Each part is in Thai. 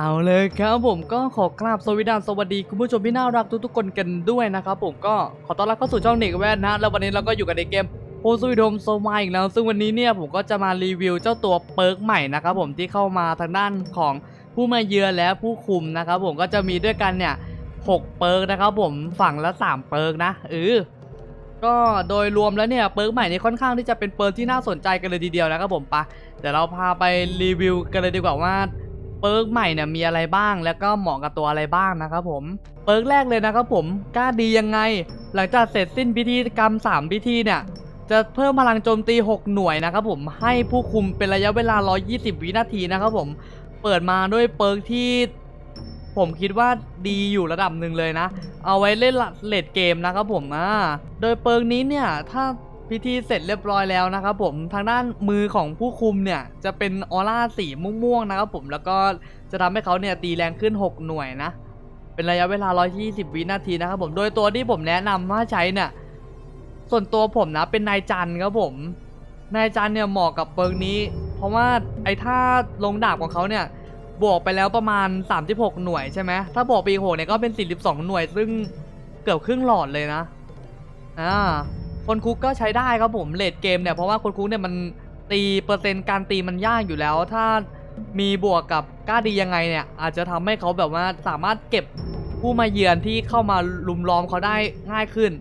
เอาเลยครับผมก็ขอกราบสวัสดีสวัสดีคุณผู้ชมที่น่ารักทุกๆคนกันด้วยนะครับผมก็ขอต้อนรับเข้าสู่ช่องเน็กแว่นนะแล้ววันนี้เราก็อยู่กันในเกมโพสวิดมโซมาอีกแล้ว ซึ่งวันนี้เนี่ยผมก็จะมารีวิวเจ้าตัวเปิร์กใหม่นะครับผมที่เข้ามาทางด้านของผู้มาเยือนและผู้คุมนะครับผมก็จะมีด้วยกันเนี่ยหกเปิร์กนะครับผมฝั่งละสามเปิร์กนะเออก็โดยรวมแล้วเนี่ยเปิร์กใหม่นี้ค่อนข้างที่จะเป็นเปิร์กที่น่าสนใจกันเลยทีเดียวนะครับผมปะเดี๋ยวเราพาไปรีวิวกันเลยดีกว่าว่า เปิร์กใหม่เนี่ยมีอะไรบ้าง แล้วก็เหมาะกับตัวอะไรบ้างนะครับผม เปิร์กแรกเลยนะครับผมกล้าดียังไง หลังจากเสร็จสิ้นพิธีกรรม 3 พิธีเนี่ย จะเพิ่มพลังโจมตี 6 หน่วยนะครับผมให้ผู้คุมเป็นระยะเวลา 120 วินาทีนะครับผม เปิดมาด้วยเปิร์กที่ผมคิดว่าดีอยู่ระดับหนึ่งเลยนะ เอาไว้เล่นเลดเกมนะครับผมอ่าโดยเปิร์กนี้เนี่ยถ้า พิธีเสร็จเรียบร้อยแล้วนะครับผมทางด้านมือของผู้คุมเนี่ยจะเป็นออร่าสีม่วงๆนะครับผมแล้วก็จะทำให้เขาเนี่ยตีแรงขึ้น 6 หน่วยนะ เป็นระยะเวลา 120 วินาทีนะครับผมโดยตัวที่ผมแนะนำว่าใช้เนี่ยส่วนตัวผมนะเป็นนายจันครับผมนายจันเนี่ยเหมาะกับเปิร์กนี้ เพราะว่าไอ้ท่าลงดาบของเขาเนี่ยบวกไปแล้วประมาณ 36 หน่วยใช่ไหมถ้าบวกไปอีกหกเนี่ยก็เป็น 42 หน่วย ซึ่งเกือบครึ่งหลอดเลยนะอ่า คนคุกก็ใช้ได้ครับผมเลดเกมเนี่ยเพราะว่าคนคุกเนี่ยมันตีเปอร์เซ็นต์การตีมันยากอยู่แล้ว ถ้ามีบวกกับกล้าดียังไงเนี่ย อาจจะทำให้เขาแบบว่าสามารถเก็บผู้มาเยือนที่เข้ามาลุมล้อมเขาได้ง่ายขึ้น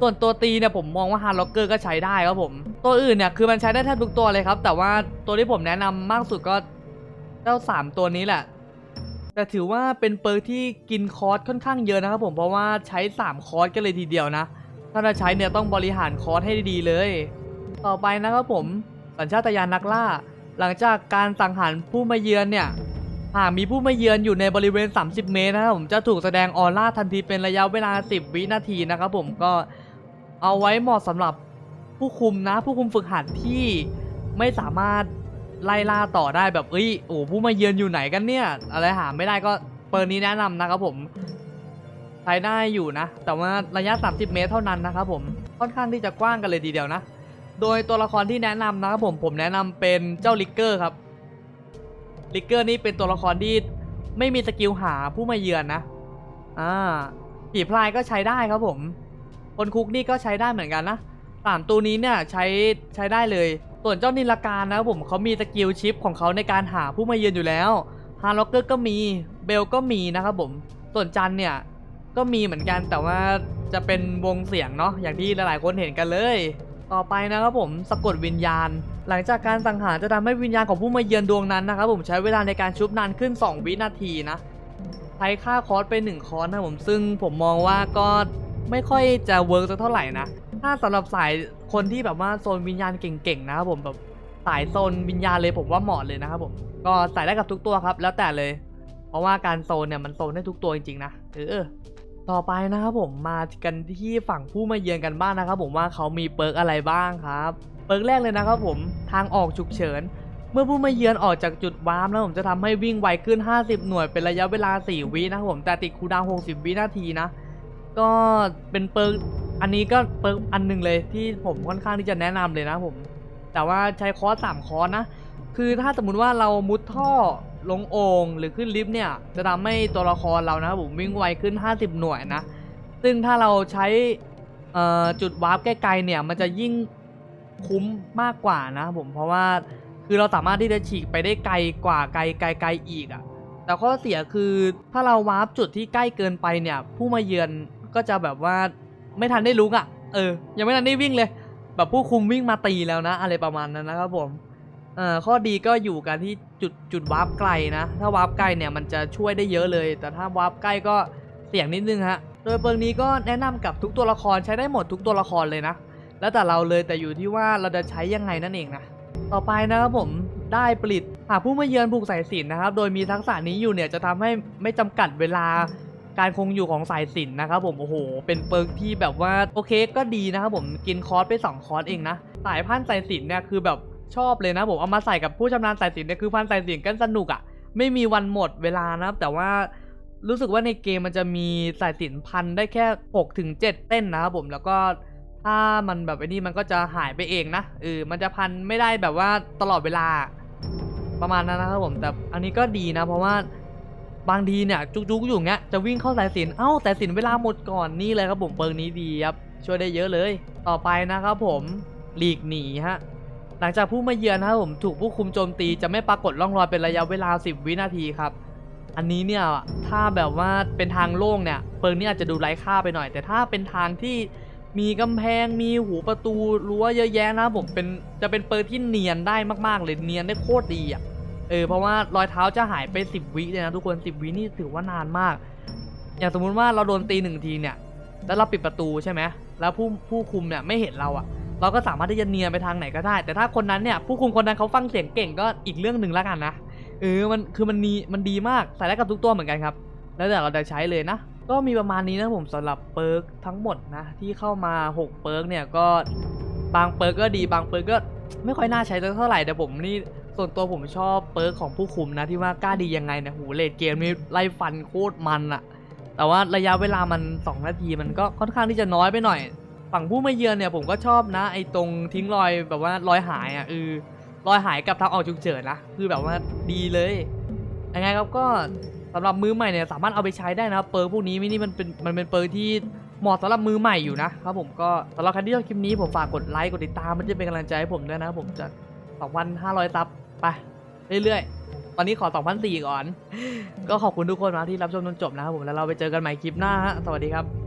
ส่วนตัวตีเนี่ยผมมองว่าฮาร์ล็อกเกอร์ก็ใช้ได้ครับผม ตัวอื่นเนี่ยคือมันใช้ได้แทบทุกตัวเลยครับ แต่ว่าตัวที่ผมแนะนำมากสุดก็เจ้าสามตัวนี้แหละ แต่ถือว่าเป็นเปิร์ที่กินคอร์สค่อนข้างเยอะนะครับผมเพราะว่าใช้ 3 คอร์สกันเลยทีเดียวนะ ถ้าจะใช้เนี่ยต้องบริหารคอร์สให้ดีเลย ต่อไปนะครับผมสัญชาตญาณนักล่า หลังจากการสังหารผู้มาเยือนเนี่ยหากมีผู้มาเยือนอยู่ในบริเวณ 30 เมตรนะครับผมจะถูกแสดงออร่าทันทีเป็นระยะเวลา 10 วินาทีนะครับผมก็เอาไว้เหมาะสำหรับผู้คุมนะผู้คุมฝึกหัดที่ไม่สามารถไล่ล่าต่อได้แบบเอ้ยโอ้ผู้มาเยือนอยู่ไหนกันเนี่ย อะไรหาไม่ได้ก็เปิดนี้แนะนำนะครับผม ใช้ได้อยู่นะ แต่ว่าระยะ 30 เมตรเท่านั้นนะครับผมค่อนข้างที่จะกว้างกันเลยทีเดียวนะ โดยตัวละครที่แนะนำนะครับผมผมแนะนำเป็นเจ้าลิกเกอร์ครับลิกเกอร์นี่เป็นตัวละครที่ไม่มีสกิลหาผู้มาเยือนนะอ่าผีพลายก็ใช้ได้ครับผม คนคุกนี่ก็ใช้ได้เหมือนกันนะสามตัวนี้เนี่ยใช้ใช้ได้เลย ส่วนเจ้านิลการนะครับผมเขามีสกิลชิปของเขาในการหาผู้มาเยือนอยู่แล้วฮาร์ล็อกเกอร์ก็มีเบลก็มีนะครับผมส่วนจันเนี่ย ก็มีเหมือนกันแต่ว่าจะเป็นวงเสียงเนาะอย่างที่หลายๆคนเห็นกันเลย ต่อไปนะครับผมสะกดวิญญาณ หลังจากการสังหารจะทำให้วิญญาณของผู้มาเยือนดวงนั้นนะครับผมใช้เวลาในการชุบนานขึ้น 2 วินาทีนะใช้ค่าคอร์สไป 1 คอร์สนะผมซึ่งผมมองว่าก็ไม่ค่อยจะเวิร์กสักเท่าไหร่นะถ้าสำหรับสายคนที่แบบว่าโซนวิญญาณเก่งๆนะครับผมแบบสายโซนวิญญาณเลยผมว่าเหมาะเลยนะครับผมก็ใส่ได้กับทุกตัวครับ แล้วแต่เลย เพราะว่าการโซนเนี่ยมันโซนได้ทุกตัวจริงๆนะเออ ต่อไปนะครับผมมากันที่ฝั่งผู้มาเยือนกันบ้างนะครับผมว่าเขามีเปิร์กอะไรบ้างครับเปิร์กแรกเลยนะครับผมทางออกฉุกเฉิน เมื่อผู้มาเยือนออกจากจุดวาร์ปนะผมจะทำให้วิ่งไวขึ้น 50 หน่วยเป็นระยะเวลา 4 วินะครับผมแต่ติดคูดาวน์60 วินาทีนะ ก็เป็นเปิร์กอันนี้ก็เปิร์กอันหนึ่งเลยที่ผมค่อนข้างที่จะแนะนำเลยนะผม แต่ว่าใช้คอร์สสามคอร์สนะ คือถ้าสมมติว่าเรามุดท่อลงโอ่งหรือขึ้นลิฟต์เนี่ย จะทำให้ตัวละครเรานะครับผมวิ่งไวขึ้น 50 หน่วยนะ ซึ่งถ้าเราใช้จุดวาร์ปใกล้ๆเนี่ย มันจะยิ่งคุ้มมากกว่านะครับผมเพราะว่าคือเราสามารถที่จะฉีกไปได้ไกลกว่าไกลไกลไกลอีกอะ่ะแต่ข้อเสียคือถ้าเราวาร์ปจุดที่ใกล้เกินไปเนี่ย ผู้มาเยือนก็จะแบบว่าไม่ทันได้ลุกอะ่ะ เออ ยังไม่ทันได้วิ่งเลย แบบผู้คุมวิ่งมาตีแล้วนะ อะไรประมาณนั้นนะครับผม เอ่อข้อดีก็อยู่กันที่จุดจุดวาร์ปไกลนะ ถ้าวาร์ปไกลเนี่ยมันจะช่วยได้เยอะเลย แต่ถ้าวาร์ปใกล้ก็เสี่ยงนิดนึงฮะ โดยเปิงนี้ก็แนะนำกับทุกตัวละครใช้ได้หมดทุกตัวละครเลยนะ แล้วแต่เราเลยแต่อยู่ที่ว่าเราจะใช้ยังไงนั่นเองนะ ต่อไปนะครับผมได้ผลิตหากผู้มาเยือนผูกสายสินนะครับ โดยมีทักษะนี้อยู่เนี่ยจะทำให้ไม่จำกัดเวลาการคงอยู่ของสายสินนะครับผมโอ้โห เป็นเปิร์กที่แบบว่าโอเคก็ดีนะครับผมกินคอร์สไปสองคอร์สเองนะ สายพันธุ์สายสินเนี่ยคือแบบ ชอบเลยนะผมเอามาใส่กับผู้ชำนาญสายสินเนี่ยคือพันสายสินกันสนุกอะ่ะ ไม่มีวันหมดเวลานะครับแต่ว่ารู้สึกว่าในเกมมันจะมีสายสินพันได้แค่6ถึง7เต้นนะครับผมแล้วก็ถ้ามันแบบไอ้นี่มันก็จะหายไปเองนะเออมันจะพันไม่ได้แบบว่าตลอดเวลาประมาณนั้นนะครับผมแต่อันนี้ก็ดีนะ เพราะว่าบางทีเนี่ยจุกๆอยู่เงี้ยจะวิ่งเข้าสายสินเอ้าสายสินเวลาหมดก่อนนี่เลยครับผมเปิงนี้ดีครับช่วยได้เยอะเลย ต่อไปนะครับผมหลีกหนีฮะ หลังจากผู้มาเยือนนะครับผมถูกผู้คุมโจมตีจะไม่ปรากฏร่องรอยเป็นระยะเวลา 10 วินาทีครับ อันนี้เนี่ยถ้าแบบว่าเป็นทางโล่งเนี่ยเปิงนี้อาจจะดูไร้ค่าไปหน่อย แต่ถ้าเป็นทางที่มีกำแพงมีหูประตูรั้วเยอะแยะนะผมเป็นจะเป็นเปิงที่เนียนได้มากๆเลยเนียนได้โคตรดีอะเออเพราะว่ารอยเท้าจะหายไป 10 วิเลยนะทุกคน 10 วินี่ถือว่านานมาก อย่างสมมุติว่าเราโดนตีหนึ่งทีเนี่ยแล้วเราปิดประตูใช่ไหมแล้วผู้ผู้คุมเนี่ยไม่เห็นเราอะ เราก็สามารถที่จะเนียนไปทางไหนก็ได้ แต่ถ้าคนนั้นเนี่ยผู้คุมคนนั้นเขาฟังเสียงเก่งก็อีกเรื่องหนึ่งแล้วกันนะเออมันคือมันนีมันดีมากใส่ได้กับทุกตัวเหมือนกันครับ แล้วแต่เราจะใช้เลยนะก็มีประมาณนี้นะผมสำหรับเปิร์กทั้งหมดนะที่เข้ามา 6 เปิร์กเนี่ยก็บางเปิร์กก็ดีบางเปิร์กก็ไม่ค่อยน่าใช้เท่าไหร่แต่ผมนี่ส่วนตัวผมชอบเปิร์กของผู้คุมนะที่ว่ากล้าดียังไงนะหูเลดเกมนี่ไล่ฟันโคตรมันอะแต่ว่าระยะเวลามัน 2 นาทีมันก็ค่อนข้างที่จะน้อยไปหน่อย ฝั่งผู้มาเยือนเนี่ยผมก็ชอบนะ ไอ้ตรงทิ้งรอยแบบว่ารอยหายอะเออรอยหายกับทางออกฉุกเฉินนะคือแบบว่าดีเลยยังไงครับก็สำหรับมือใหม่เนี่ยสามารถเอาไปใช้ได้นะครับเปิร์พวกนี้มินี่มันเป็นมันเป็นเปิร์ที่เหมาะสำหรับมือใหม่อยู่นะครับผมก็สำหรับใครที่ชอบคลิปนี้ผมฝากกดไลค์กดติดตามมันจะเป็นกำลังใจให้ผมด้วยนะผมจะ2,500ซับไปเรื่อยๆ ตอนนี้ขอ2,400ก่อน ก็ขอบคุณทุกคนนะที่รับชมจนจบนะครับผม แล้วเราไปเจอกันใหม่คลิปหน้าฮะ สวัสดีครับ